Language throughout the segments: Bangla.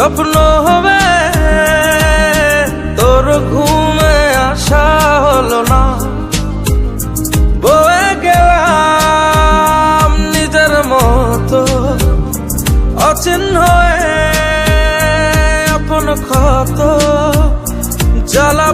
স্বপ্ন হবে, তোর ঘুমে আসা হলো না। বয়ে গেলাম নিজের মতো অচিহ্ন আপন ক্ষত জ্বালা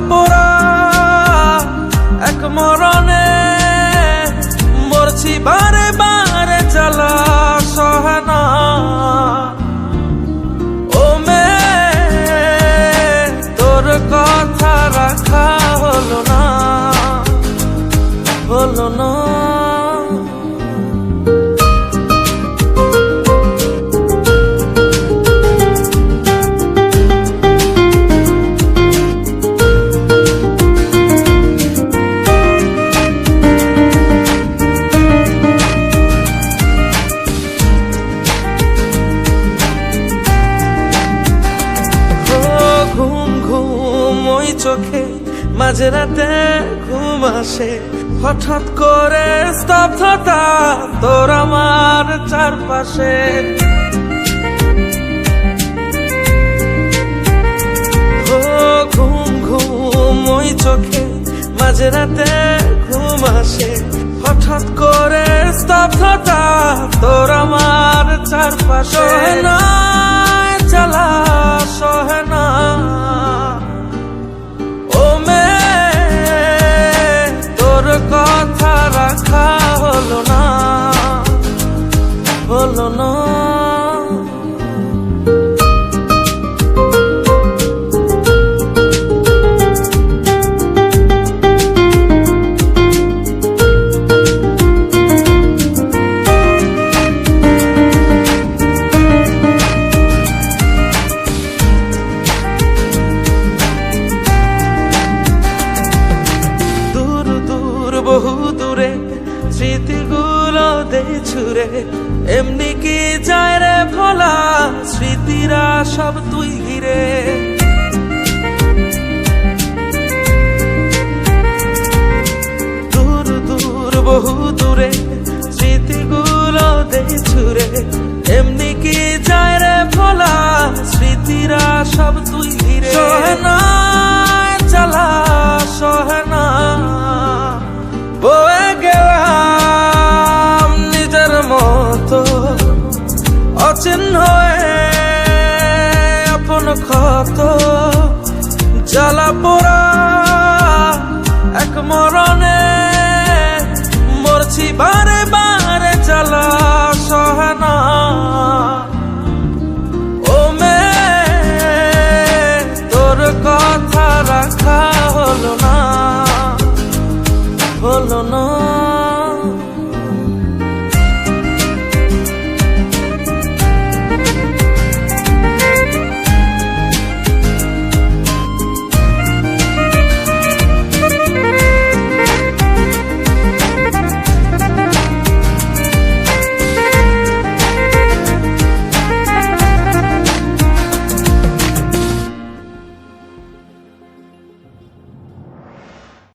হলো না। চোখে মাঝরাতে ঘুম আসে। হঠাৎ করে স্তব্ধতা তোর আমার চারপাশে। ঘুম ঘুম, ওই চোখে মাঝরাতে ঘুম আসে। হঠাৎ করে স্তব্ধতা তোর আমার চারপাশে। না ছুড়ে এমনি কি যায় রে ভোলা? স্মৃতিরা সব তুই ঘিরে। দূর দূর, বহু দূরে স্মৃতিগুলো দেই ছুড়ে এমনি কি যায় রে ভোলা? স্মৃতিরা সব তুই ঘিরে। না